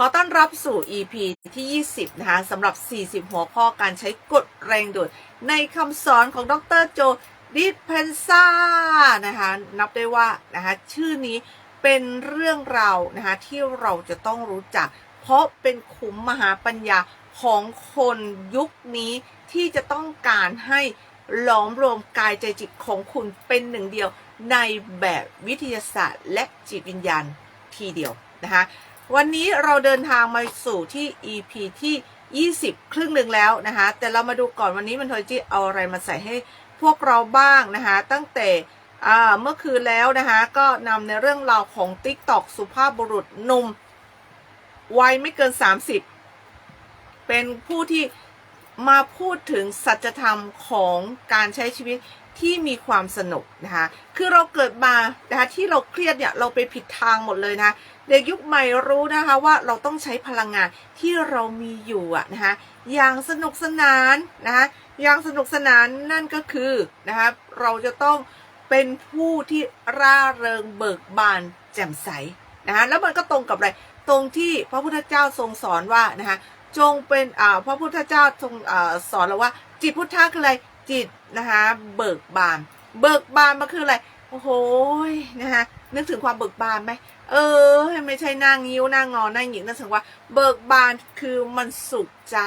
ขอต้อนรับสู่ EP ที่ 20 นะคะสำหรับ 40 หัวข้อการใช้กฎแรงดูดในคำสอนของดรโจดิสเพนซ่านะคะนับได้ว่านะคะชื่อนี้เป็นเรื่องราวนะคะที่เราจะต้องรู้จัก เพราะเป็นขุมมหาปัญญาของคนยุคนี้ที่จะต้องการให้หลอมรวมกายใจจิตของคุณเป็นหนึ่งเดียวในแบบวิทยาศาสตร์และจิตวิญญาณทีเดียวนะคะ วันนี้เราเดินทางมาสู่ที่ EP ที่ 20 ครึ่งหนึ่งแล้วนะคะ แต่เรามาดูก่อนวันนี้มันทอยจีเอาอะไรมาใส่ให้พวกเราบ้างนะคะ ตั้งแต่เมื่อคืนแล้วนะคะ ก็นำในเรื่องราวของ TikTok สุภาพบุรุษหนุ่มวัยไม่เกิน 30 เป็นผู้ที่มาพูดถึงสัจธรรมของการใช้ชีวิตที่มีความสนุกนะคะ คือเราเกิดมานะคะที่เราเครียดเนี่ยเราไปผิดทางหมดเลยนะ เด็กยุคใหม่รู้นะคะว่าเราต้องใช้พลังงานที่เรามีอยู่อะนะคะอย่างสนุกสนานนะคะอย่างสนุกสนานนั่นก็คือนะคะเราจะต้องเป็นผู้ที่ร่าเริงเบิกบานแจ่มใสนะคะแล้วมันก็ตรงกับอะไรตรงที่พระพุทธเจ้าทรงสอนว่านะคะจงเป็นอ่าพระพุทธเจ้าทรงอสอนเราว่า จิตพุทธะคืออะไรจิตนะคะเบิกบาน เบิกบานมันคืออะไรโอ้โหนะคะนึกถึงความเบิกบานไหม เออไม่ใช่หน้างิ้วหน้างอหน้าหงิกนั่นแสดงว่า เบิกบานคือมันสุขใจ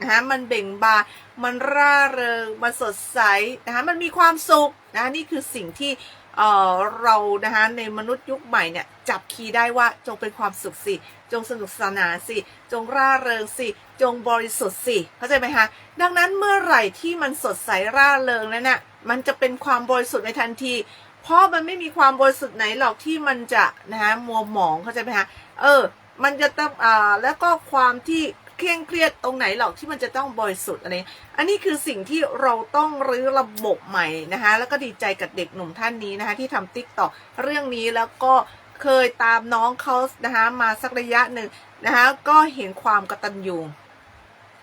นะคะมันเบ่งบานมันร่าเริงมันสดใสนะคะมันมีความสุขนะะนี่คือสิ่งที่เออเรานะคะในมนุษย์ยุคใหม่เนี่ยจับคีย์ได้ว่าจงเป็นความสุขสิ จงสนุกสนานสิ จงร่าเริงสิ จงบริสุทธิ์สิเข้าใจไหมคะดังนั้นเมื่อไหร่ที่มันสดใสร่าเริงแล้วเนี่ยมันจะเป็นความบริสุทธิ์ในทันที เพราะมันไม่มีความบริสุทธิ์ไหนหรอกที่มันจะนะคะมัวหมองเข้าใจไหมคะเออ มันจะต้องอ่าแล้วก็ความที่เคร่งเครียดตรงไหนหรอกที่มันจะต้องบริสุทธิ์อะไร อันนี้คือสิ่งที่เราต้องรื้อระบบใหม่นะคะ แล้วก็ดีใจกับเด็กหนุ่มท่านนี้นะคะ ที่ทำติ๊กต็อกเรื่องนี้แล้วก็เคยตามน้องเขานะคะมาสักระยะหนึ่งนะคะก็เห็นความกระตัญญู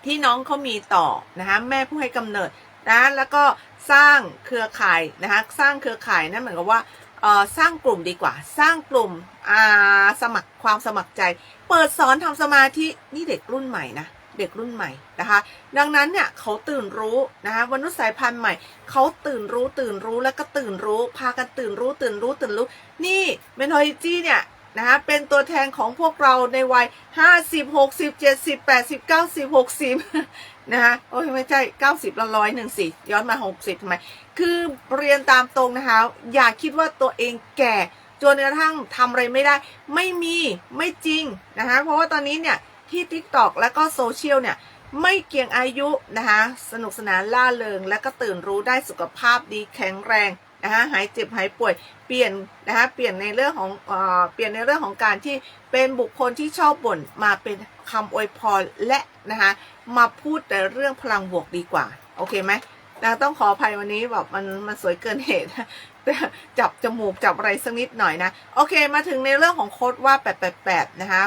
ที่น้องเขามีต่อนะคะแม่ผู้ให้กำเนิด นะแล้วก็สร้างเครือข่ายนะคะสร้างเครือข่ายนั่นเหมือนกับว่าเออสร้างกลุ่มดีกว่า สร้างกลุ่มอาสมัครความสมัครใจ เปิดสอนทำสมาธินี่เด็กรุ่นใหม่นะเด็กรุ่นใหม่นะคะ ดังนั้นเนี่ยเขาตื่นรู้นะคะมนุษย์สายพันธุ์ใหม่เขาตื่นรู้ตื่นรู้แล้วก็ตื่นรู้ พากันตื่นรู้ตื่นรู้ตื่นรู้ นี่เมนโทจิจี้เนี่ย นะคะเป็นตัวแทนของพวกเราในวัย50 60 70 80 90 60นะคะโอ้ยไม่ใช่90ละร้อยหนึ่งสิย้อนมา60ทำไม คือเรียนตามตรงนะคะ อย่าคิดว่าตัวเองแก่จนกระทั่งทำอะไรไม่ได้ ไม่มีไม่จริงนะคะเพราะว่าตอนนี้เนี่ยที่ TikTok และก็โซเชียลเนี่ยไม่เกี่ยงอายุนะคะสนุกสนานล่าเริง และก็ตื่นรู้ได้สุขภาพดีแข็งแรง นะคะหายเจ็บหายป่วยเปลี่ยนนะคะเปลี่ยนในเรื่องของเอ่อเปลี่ยนในเรื่องของการที่เป็นบุคคลที่ชอบบ่นมาเป็นคำอวยพรและนะคะมาพูดแต่เรื่องพลังบวกดีกว่า โอเคไหมนะต้องขออภัยวันนี้แบบมันมันสวยเกินเหตุจับจมูกจับอะไรสักนิดหน่อยนะ โอเคมาถึงในเรื่องของโค้ดว่า 888 นะคะ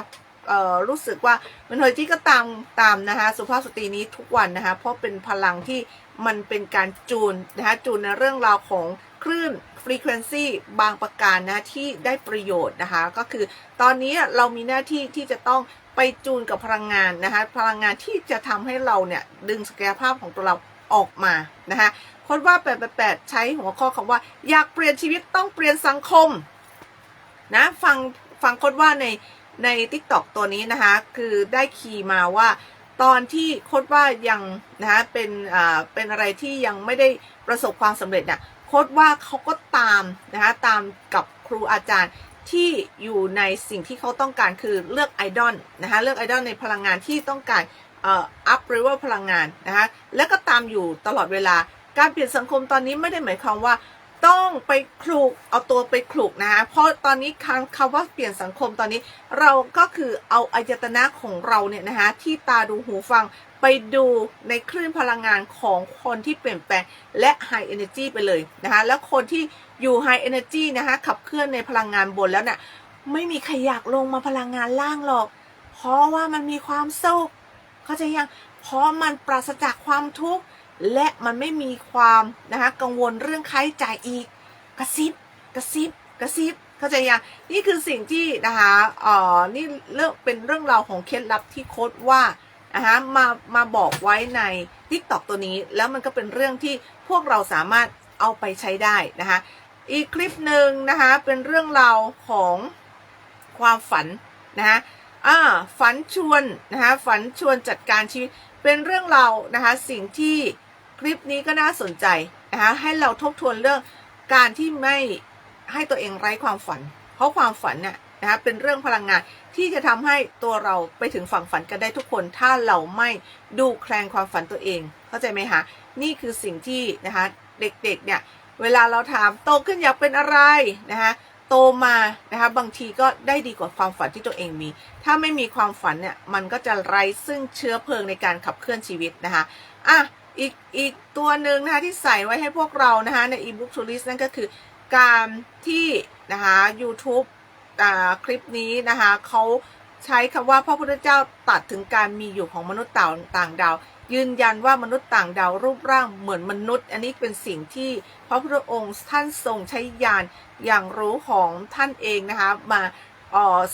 รู้สึกว่ามันเฮยที่ก็ตามตามนะคะสุภาพสตรีนี้ทุกวันนะคะเพราะเป็นพลังที่มันเป็นการจูนนะคะจูนในเรื่องราวของคลื่น frequency บางประการนะที่ได้ประโยชน์นะคะก็คือตอนนี้เรามีหน้าที่ที่จะต้องไปจูนกับพลังงานนะคะพลังงานที่จะทำให้เราเนี่ยดึงศักยภาพของตัวเราออกมานะคะคนว่า888ใช้หัวข้อคำว่า อยากเปลี่ยนชีวิตต้องเปลี่ยนสังคมนะฟังฟังคนว่าใน ใน Tik t o อกตัวนี้นะคะ คือได้คีย์มาว่า ตอนที่โคดว่ายังนะคะเป็นอ่าเป็นอะไรที่ยังไม่ได้ประสบความสำเร็จเนี่ยโคดว่าเขาก็ตามนะคะตามกับครูอาจารย์ที่อยู่ในสิ่งที่เขาต้องการคือเลือกไอดอลนะคะเลือกไอดอลในพลังงานที่ต้องการเอ่ออัพเรเวลพลังงานนะคะแล้วก็ตามอยู่ตลอดเวลาการเปลี่ยนสังคมตอนนี้ไม่ได้หมายความว่า ต้องไปคลุกเอาตัวไปคลุกนะคะเพราะตอนนี้คำคำว่าเปลี่ยนสังคมตอนนี้ เราก็คือเอาอายตนะของเราเนี่ยนะคะที่ตาดูหูฟังไปดูในคลื่นพลังงานของคนที่เปลี่ยนแปลงและ High Energy ไปเลยนะคะแล้วคนที่อยู่ High Energy นะคะขับเคลื่อนในพลังงานบนแล้วเนี่ยไม่มีใครอยากลงมาพลังงานล่างหรอก เพราะว่ามันมีความสุขเข้าใจยังเพราะมันปราศจากความทุกข์ และมันไม่มีความนะคะกังวลเรื่องค่าใช้จ่ายอีก กระซิบกระซิบกระซิบเข้าใจยังนี่คือสิ่งที่นะคะเอ่อนี่เรื่องเป็นเรื่องราวของเคล็ดลับที่โค้ดว่านะคะมามาบอกไว้ใน t ิ k t o k ตัวนี้ แล้วมันก็เป็นเรื่องที่พวกเราสามารถเอาไปใช้ได้นะคะอีกคลิปหนึ่งนะคะเป็นเรื่องราวของความฝันนะคะอ่าฝันชวนนะคะฝันชวนจัดการชีวิตเป็นเรื่องราวนะคะสิ่งที่ คลิปนี้ก็น่าสนใจนะคะให้เราทบทวนเรื่องการที่ไม่ให้ตัวเองไร้ความฝัน เพราะความฝันเนี่ยนะคะเป็นเรื่องพลังงานที่จะทำให้ตัวเราไปถึงฝั่งฝันกันได้ทุกคน ถ้าเราไม่ดูแคลนความฝันตัวเอง เข้าใจไหมคะนี่คือสิ่งที่นะคะเด็กๆเนี่ยเวลาเราถามโตขึ้นอยากเป็นอะไรนะคะโตมานะคะบางทีก็ได้ดีกว่าความฝันที่ตัวเองมี ถ้าไม่มีความฝันเนี่ยมันก็จะไร้ซึ่งเชื้อเพลิงในการขับเคลื่อนชีวิตนะคะอะ อีกอีกตัวหนึ่งนะคะที่ใส่ไว้ให้พวกเรานะคะใน ebook to list นั่นก็คือการที่นะคะ YouTube คลิปนี้นะคะเขาใช้คำว่าพระพุทธเจ้าตัดถึงการมีอยู่ของมนุษย์ต่างต่างดาว ยืนยันว่ามนุษย์ต่างดาวรูปร่างเหมือนมนุษย์ อันนี้เป็นสิ่งที่พระพุทธองค์ท่านทรงใช้ยานอย่างรู้ของท่านเองนะคะมา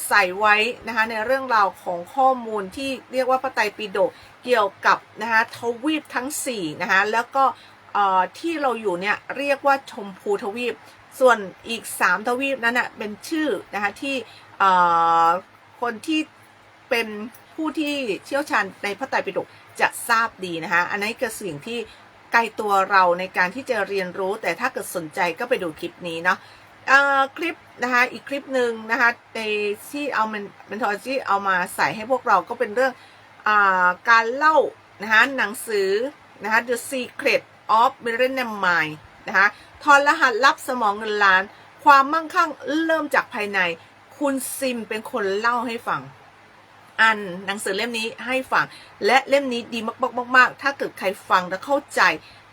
ใส่ไว้นะคะในเรื่องราวของข้อมูลที่เรียกว่าพระไตรปิฎก เกี่ยวกับนะคะทวีปทั้ง4นะคะแล้วก็ที่เราอยู่เนี่ยเรียกว่าชมพูทวีป ส่วนอีก 3 ทวีปนั้นนะเป็นชื่อนะคะที่คนที่เป็นผู้ที่เชี่ยวชาญในพระไตรปิฎกจะทราบดีนะคะอันนี้คือสิ่งที่ไกลตัวเราในการที่จะเรียนรู้ แต่ถ้าเกิดสนใจก็ไปดูคลิปนี้เนาะคลิปนะคะอีกคลิปหนึ่งนะคะในที่เอาเป็นทอที่เอามาใส่ให้พวกเราก็เป็นเรื่อง การเล่านะคะหนังสือนะคะ The Secret of Millennium Mind นะคะทอนรหัสลับสมองเงินล้าน ความมั่งคั่งเริ่มจากภายใน คุณซิมเป็นคนเล่าให้ฟังอ่านหนังสือเล่มนี้ให้ฟัง และเล่มนี้ดีมากๆๆถ้าเกิดใครฟังและเข้าใจ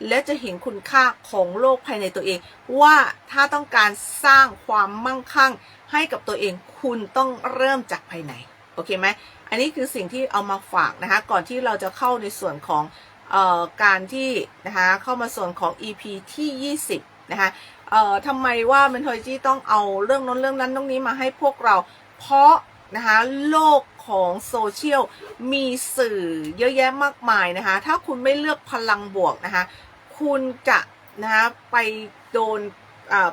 และจะเห็นคุณค่าของโลกภายในตัวเอง ว่าถ้าต้องการสร้างความมั่งคั่งให้กับตัวเอง คุณต้องเริ่มจากภายใน โอเคไหม อันนี้คือสิ่งที่เอามาฝากนะคะ ก่อนที่เราจะเข้าในส่วนของออการที่นะคะเข้ามาส่วนของ EP ที่ 20 นะคะเอ่อทำไมว่าเมนทอยจี้ต้องเอาเรื่องน้นเรื่องนั้นตรงนี้มาให้พวกเรา เพราะนะคะโลกของโซเชียลมีสื่อเยอะแยะมากมายนะคะ ถ้าคุณไม่เลือกพลังบวกนะคะ คุณจะนะคะไปโดน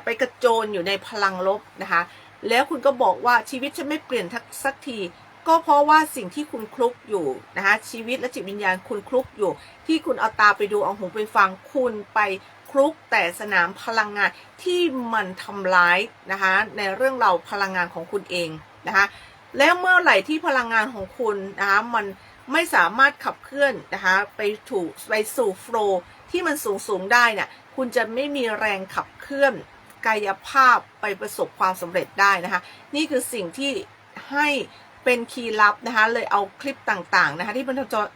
ไปกระโจนอยู่ในพลังลบนะคะ แล้วคุณก็บอกว่าชีวิตฉันไม่เปลี่ยนสักที ก็เพราะว่าสิ่งที่คุณคลุกอยู่นะคะชีวิตและจิตวิญญาณคุณคลุกอยู่ ที่คุณเอาตาไปดูเอาหูไปฟังคุณไปคลุกแต่สนามพลังงานที่มันทำร้ายนะคะในเรื่องเราพลังงานของคุณเองนะคะแล้วเมื่อไหร่ที่พลังงานของคุณนะคะมันไม่สามารถขับเคลื่อนนะคะไปถูกไปสู่โฟล์ที่มันสูงสูงได้เนี่ยคุณจะไม่มีแรงขับเคลื่อนกายภาพไปประสบความสำเร็จได้นะคะ นี่คือสิ่งที่ให้ เป็นคีย์ลับนะคะ เลยเอาคลิปต่างๆนะคะที่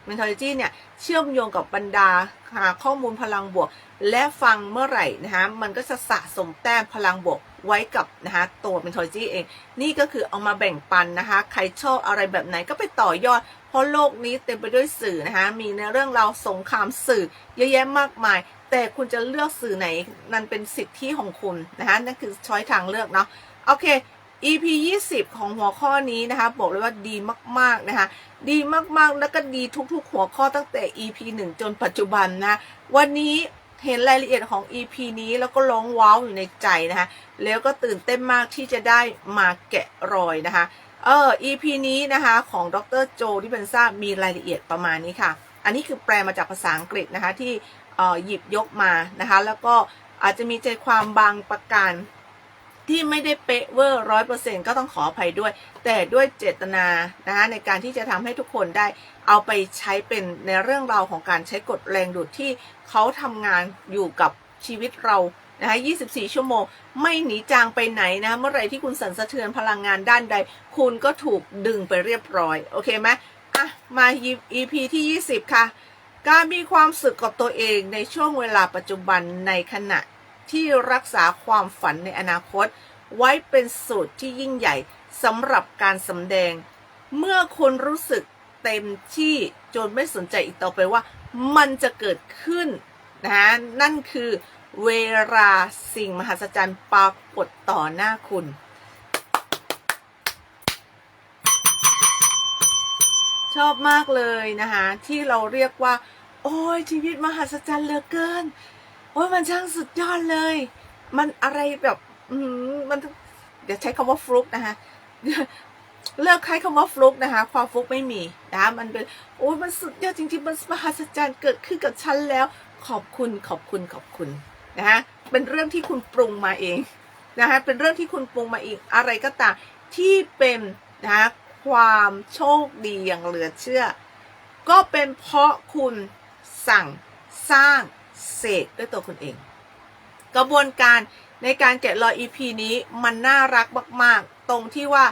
Mentology เนี่ยเชื่อมโยงกับบรรดาหาข้อมูลพลังบวก และฟังเมื่อไหร่นะคะมันก็จะสะสมแต้มพลังบวกไว้กับนะคะตัว Mentology เอง นี่ก็คือเอามาแบ่งปันนะคะ ใครชอบอะไรแบบไหนก็ไปต่อยอด เพราะโลกนี้เต็มไปด้วยสื่อนะคะ มีในเรื่องราวสงครามสื่อเยอะแยะมากมาย แต่คุณจะเลือกสื่อไหนนั่นเป็นสิทธิของคุณนะคะนั่นคือช้อยทางเลือกเนาะโอเค EP 20 ของหัวข้อนี้นะคะบอกเลยว่าดีมากๆนะคะดีมากๆแล้วก็ดีทุกๆ หัวข้อตั้งแต่ EP 1 จนปัจจุบันนะวันนี้เห็นรายละเอียดของ EP นี้แล้วก็ร้องว้าวอยู่ในใจนะคะแล้วก็ตื่นเต้นมากที่จะได้มาแกะรอยนะคะเออ EP นี้นะคะของดรโจที่เป็นทราบมีรายละเอียดประมาณนี้ค่ะ อันนี้คือแปลมาจากภาษาอังกฤษนะคะที่หยิบยกมานะคะแล้วก็อาจจะมีใจความบางประการ ที่ไม่ได้เป๊ะเวอร์ร้อยเปอร์เซ็นก็ต้องขออภัยด้วย แต่ด้วยเจตนานะคะในการที่จะทำให้ทุกคนได้เอาไปใช้เป็นในเรื่องราวของการใช้กฎแรงดูดที่เขาทำงานอยู่กับชีวิตเรานะคะ24 ชั่วโมง ไม่หนีจางไปไหนนะ เมื่อไรที่คุณสั่นสะเทือนพลังงานด้านใด คุณก็ถูกดึงไปเรียบร้อย โอเคไหมอะ มา EP ที่ 20 ค่ะ การมีความสึกกับตัวเองในช่วงเวลาปัจจุบันในขณะ ที่รักษาความฝันในอนาคต ไว้เป็นสูตรที่ยิ่งใหญ่สำหรับการสำแดง เมื่อคุณรู้สึกเต็มที่จนไม่สนใจอีกต่อไปว่า มันจะเกิดขึ้นนะฮะนั่นคือเวลาสิ่งมหัศจรรย์ปรากฏต่อหน้าคุณ ชอบมากเลยนะคะที่เราเรียกว่า โอ้ยชีวิตมหัศจรรย์เหลือเกิน อ้ยมันช่างสุดยอดเลย มันอะไรแบบอืมันเดี๋ยวใช้คำว่าฟลุกนะคะเลิกใช้คำว่าฟลุกนะคะ ความฟลุกไม่มีนะมันเป็นโอ้ยมันสุดยอดจริงๆมันมหัศจรรย์เกิดขึ้นกับฉันแล้ว ขอบคุณขอบคุณขอบคุณนะคะเป็นเรื่องที่คุณปรุงมาเองนะคะเป็นเรื่องที่คุณปรุงมาเองอะไรก็ตามที่เป็นนะคะความโชคดีอย่างเหลือเชื่อ ก็เป็นเพราะคุณสั่งสร้าง เสกด้วยตัวคุณเอง กระบวนการในการแกะรอย EP นี้มันน่ารักมาก ๆ ตรงที่ว่า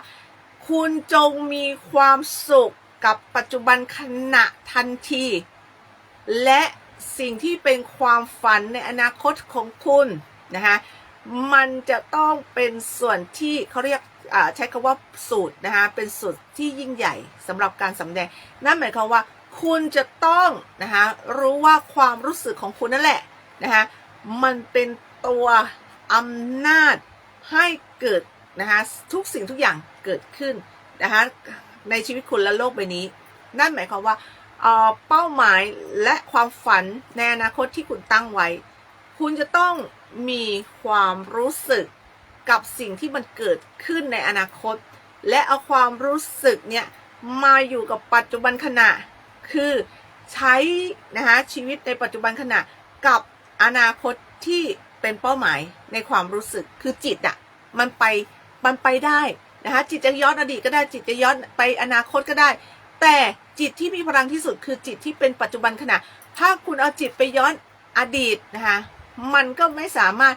คุณจงมีความสุขกับปัจจุบันขณะทันที และสิ่งที่เป็นความฝันในอนาคตของคุณนะคะมันจะต้องเป็นส่วนที่เขาเรียกใช้คำว่าสูตรนะคะเป็นสูตรที่ยิ่งใหญ่สำหรับการสำแดง นั่นหมายความว่า คุณจะต้องนะคะรู้ว่าความรู้สึกของคุณนั่นแหละนะคะมันเป็นตัวอำนาจให้เกิดนะคะทุกสิ่งทุกอย่างเกิดขึ้นนะคะในชีวิตคุณและโลกใบนี้ นั่นหมายความว่าเอ่อเป้าหมายและความฝันในอนาคตที่คุณตั้งไว้ คุณจะต้องมีความรู้สึกกับสิ่งที่มันเกิดขึ้นในอนาคต และเอาความรู้สึกเนี่ยมาอยู่กับปัจจุบันขณะ คือใช้นะคะชีวิตในปัจจุบันขณะกับอนาคตที่เป็นเป้าหมายในความรู้สึกคือจิตอะ่ะมันไปมันไปได้นะคะจิตจะย้อนอดีตก็ได้จิตจะย้อนไปอนาคตก็ได้ แต่จิตที่มีพลังที่สุดคือจิตที่เป็นปัจจุบันขณะ ถ้าคุณเอาจิตไปย้อนอดีตนะคะมันก็ไม่สามารถ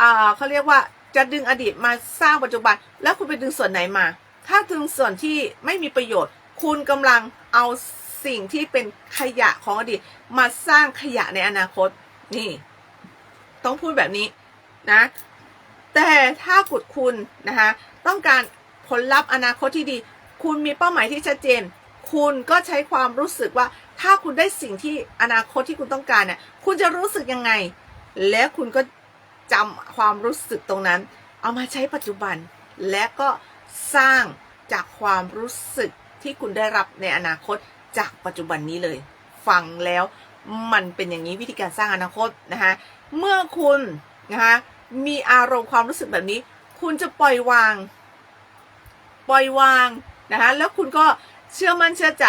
อ่าเขาเรียกว่าจะดึงอดีตมาสร้างปัจจุบัน แล้วคุณไปดึงส่วนไหนมา ถ้าดึงส่วนที่ไม่มีประโยชน์ คุณกำลังเอา สิ่งที่เป็นขยะของอดีตมาสร้างขยะในอนาคต นี่ ต้องพูดแบบนี้นะ แต่ถ้ากุดคุณนะคะต้องการผลลัพธ์อนาคตที่ดี คุณมีเป้าหมายที่ชัดเจน คุณก็ใช้ความรู้สึกว่า ถ้าคุณได้สิ่งที่อนาคตที่คุณต้องการเนี่ยคุณจะรู้สึกยังไง และคุณก็จำความรู้สึกตรงนั้น เอามาใช้ปัจจุบัน และก็สร้างจากความรู้สึกที่คุณได้รับในอนาคต จากปัจจุบันนี้เลย ฟังแล้วมันเป็นอย่างนี้วิธีการสร้างอนาคตนะคะเมื่อคุณนะคะมีอารมณ์ความรู้สึกแบบนี้ คุณจะปล่อยวาง ปล่อยวางนะคะแล้วคุณก็เชื่อมั่นเชื่อใจ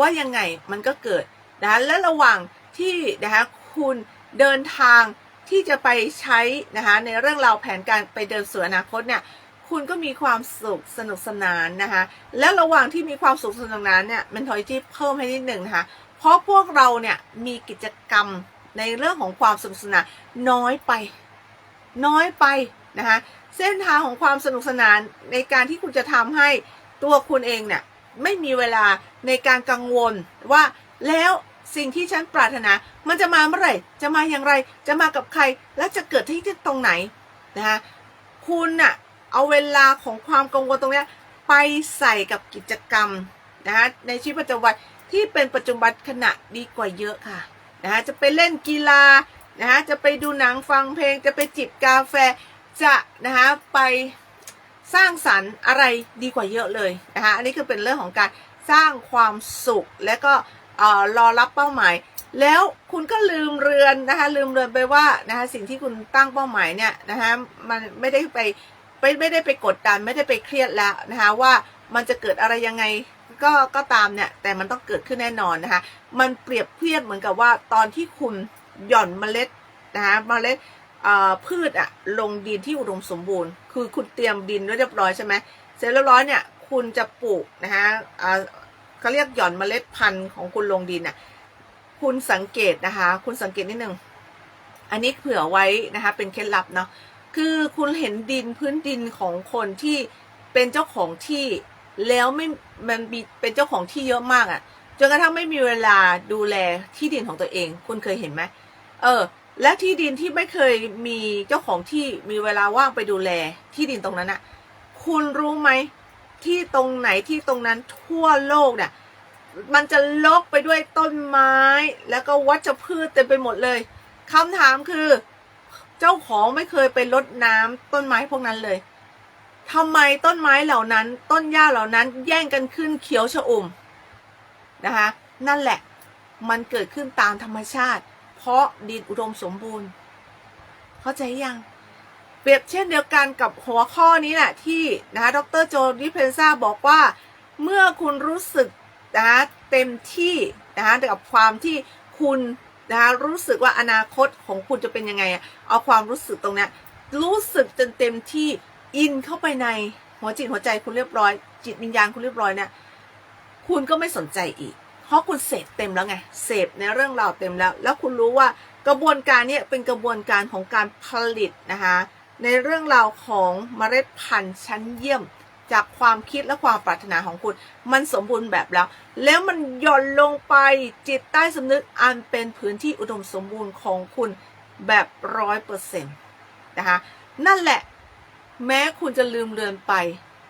ว่ายังไงมันก็เกิดนะคะและระหว่างที่นะคะคุณเดินทางที่จะไปใช้นะคะในเรื่องราวแผนการไปเดินสู่อนาคตเนี่ย คุณก็มีความสุขสนุกสนานนะคะ และระหว่างที่มีความสุขสนุกสนานเนี่ยมันทอยที่เพิ่มให้นิดหนึ่งนะคะ เพราะพวกเราเนี่ยมีกิจกรรมในเรื่องของความสนุกสนานน้อยไป น้อยไปนะคะเส้นทางของความสนุกสนานในการที่คุณจะทำให้ตัวคุณเองเนี่ยไม่มีเวลาในการกังวลว่าแล้วสิ่งที่ฉันปรารถนา มันจะมาเมื่อไหร่ จะมาอย่างไร จะมากับใคร และจะเกิดที่ตรงไหนนะคะคุณน่ะ เอาเวลาของความกังวลตรงนี้ไปใส่กับกิจกรรมนะคะในชีวิตประจำวันที่เป็นปัจจุบันขณะดีกว่าเยอะค่ะนะคะจะไปเล่นกีฬานะคะจะไปดูหนังฟังเพลง จะไปจิบกาแฟจะนะคะไปสร้างสรรค์อะไรดีกว่าเยอะเลยนะคะอันนี้คือเป็นเรื่องของการสร้างความสุขและก็เอ่อรอรับเป้าหมาย แล้วคุณก็ลืมเรือนนะคะลืมเรือนไปว่านะคะสิ่งที่คุณตั้งเป้าหมายเนี่ยนะคะมันไม่ได้ไป ไม่ไม่ได้ไปกดดันไม่ได้ไปเครียดแล้วนะคะว่ามันจะเกิดอะไรยังไงก็ก็ตามเนี่ยแต่มันต้องเกิดขึ้นแน่นอนนะคะมันเปรียบเทียบเหมือนกับว่าตอนที่คุณหย่อนเมล็ดนะคะเมล็ดพืชอะลงดินที่อุดมสมบูรณ์ คือคุณเตรียมดินไว้เรียบร้อยใช่ไหมเสร็จเรียบร้อยเนี่ยคุณจะปลูกนะคะเขาเรียกหย่อนเมล็ดพันธุ์ของคุณลงดินอะคุณสังเกตนะคะ คุณสังเกตนิดนึงอันนี้เผื่อไว้นะคะเป็นเคล็ดลับเนาะ คือคุณเห็นดินพื้นดินของคนที่เป็นเจ้าของที่แล้วไม่มันมีเป็นเจ้าของที่เยอะมากอะ่ะจนกระทั่งไม่มีเวลาดูแลที่ดินของตัวเอง คุณเคยเห็นไหมเออ และที่ดินที่ไม่เคยมีเจ้าของที่มีเวลาว่างไปดูแลที่ดินตรงนั้นอะคุณรู้ไหมที่ตรงไหนที่ตรงนั้นทั่วโลกเนี่ยมันจะลกไปด้วยต้นไม้ แล้วก็วัชพืชเต็มไปหมดเลยคำถามคือ เจ้าของไม่เคยไปรดน้ำต้นไม้พวกนั้นเลยทำไมต้นไม้เหล่านั้น ต้นหญ้าเหล่านั้น แย่งกันขึ้นเขียวชอุ่มนะคะ นั่นแหละมันเกิดขึ้นตามธรรมชาติ เพราะดินอุดมสมบูรณ์ เข้าใจยังเปรียบเช่นเดียวกันกับหัวข้อนี้แหละที่นะคะดรโจดิเพนซาบอกว่า เมื่อคุณรู้สึกนะคะเต็มที่นะคะกับความที่คุณ นะคะรู้สึกว่าอนาคตของคุณจะเป็นยังไงอะเอาความรู้สึกตรงเนี้ยรู้สึกจนเต็มที่อินเข้าไปในหัวจิตหัวใจคุณเรียบร้อย จิตวิญญาณคุณเรียบร้อยเนี่ยคุณก็ไม่สนใจอีก เพราะคุณเสพเต็มแล้วไงเสพในเรื่องราวเต็มแล้ว แล้วคุณรู้ว่ากระบวนการเนี้เป็นกระบวนการของการผลิตนะคะในเรื่องราวของเมล็ดพันธุ์ชั้นเยี่ยม จากความคิดและความปรารถนาของคุณ มันสมบูรณ์แบบแล้ว แล้วมันหย่อนลงไปจิตใต้สำนึกอันเป็นพื้นที่อุดมสมบูรณ์ของคุณแบบร้อยเปอร์เซ็นต์นะคะนั่นแหละแม้คุณจะลืมเลือนไป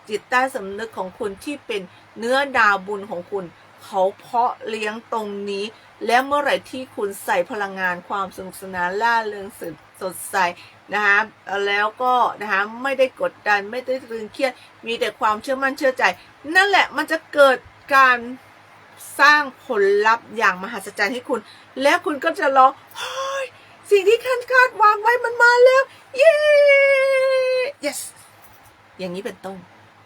จิตใต้สำนึกของคุณที่เป็นเนื้อดาวบุญของคุณ เขาเพาะเลี้ยงตรงนี้ และเมื่อไหร่ที่คุณใส่พลังงานความสนุกสนานล่าเริงสดสดใส นะคะแล้วก็นะคะไม่ได้กดดันไม่ได้ตรึงเครียดมีแต่ความเชื่อมั่นเชื่อใจ นั่นแหละมันจะเกิดการสร้างผลลัพธ์อย่างมหัศจรรย์ให้คุณ แล้วคุณก็จะร้องสิ่งที่คาดคาดวางไว้มันมาแล้วเย้ yes อย่างนี้เป็นต้น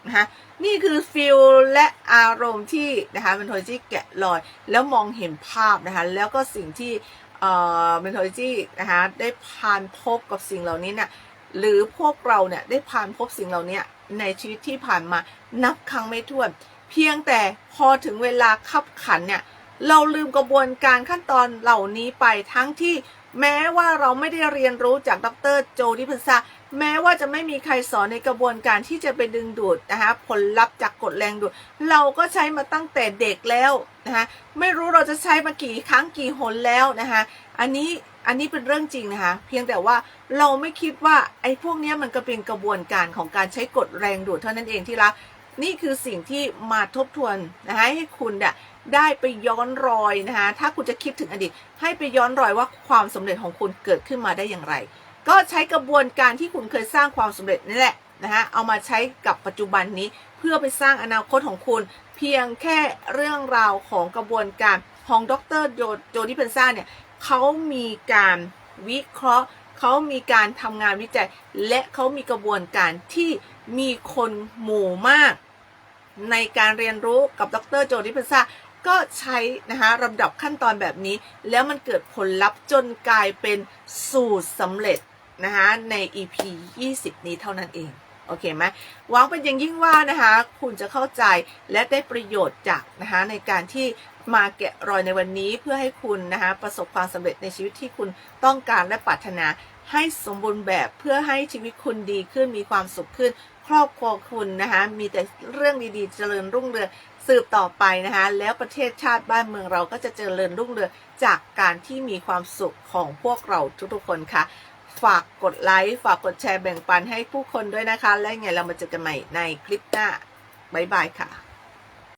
นะคะนี่คือฟิลและอารมณ์ที่นะคะเป็นโทรจี้แกะรอย แล้วมองเห็นภาพนะคะแล้วก็สิ่งที่ เอ่อเป็นโทรจี้นะคะได้ผ่านพบกับสิ่งเหล่านี้เนี่ยหรือพวกเราเนี่ยได้ผ่านพบสิ่งเหล่านี้ในชีวิตที่ผ่านมานับครั้งไม่ถ้วน เพียงแต่พอถึงเวลาขับขันเนี่ยเราลืมกระบวนการขั้นตอนเหล่านี้ไปทั้งที่แม้ว่าเราไม่ได้เรียนรู้จากดรโจดิพันซา แม้ว่าจะไม่มีใครสอนในกระบวนการที่จะไปดึงดูดนะคะผลลัพธ์จากกฎแรงดูด เราก็ใช้มาตั้งแต่เด็กแล้วนะคะไม่รู้เราจะใช้มากี่ครั้งกี่หนแล้วนะคะอันนี้อันนี้เป็นเรื่องจริงนะคะเพียงแต่ว่าเราไม่คิดว่าไอ้พวกนี้มันก็เป็นกระบวนการของการใช้กฎแรงดูดเท่านั้นเองที่รักนี่คือสิ่งที่มาทบทวนนะคะให้คุณเนี่ยได้ไปย้อนรอยนะคะถ้าคุณจะคิดถึงอดีต ให้ไปย้อนรอยว่าความสำเร็จของคุณเกิดขึ้นมาได้อย่างไร ก็ใช้กระบวนการที่คุณเคยสร้างความสำเร็จนี่แหละนะคะเอามาใช้กับปัจจุบันนี้เพื่อไปสร้างอนาคตของคุณ เพียงแค่เรื่องราวของกระบวนการของดรโจโจดิเพนซ่าเนี่ยเขามีการวิเคราะห์เขามีการทำงานวิจัย และเขามีกระบวนการที่มีคนหมู่มาก ในการเรียนรู้กับดรโจดิเพนซ่าก็ใช้นะคะลำดับขั้นตอนแบบนี้ แล้วมันเกิดผลลัพธ์จนกลายเป็นสูตรสำเร็จ นะคะใน EP 20 นี้เท่านั้นเอง โอเคไหมหวังเป็นอย่างยิ่งว่านะคะคุณจะเข้าใจและได้ประโยชน์จากนะคะในการที่มาแกะรอยในวันนี้เพื่อให้คุณนะคะประสบความสำเร็จในชีวิตที่คุณต้องการและปรารถนาให้สมบูรณ์แบบเพื่อให้ชีวิตคุณดีขึ้นมีความสุขขึ้น ครอบครัวคุณนะคะมีแต่เรื่องดีๆ เจริญรุ่งเรืองสืบต่อไปนะคะแล้วประเทศชาติบ้านเมืองเราก็จะเจริญรุ่งเรืองจากการที่มีความสุขของพวกเราทุกๆคนค่ะ ฝากกดไลค์ฝากกดแชร์แบ่งปันให้ผู้คนด้วยนะคะ และไงเรามาเจอกันใหม่ในคลิปหน้า บ๊ายบายค่ะ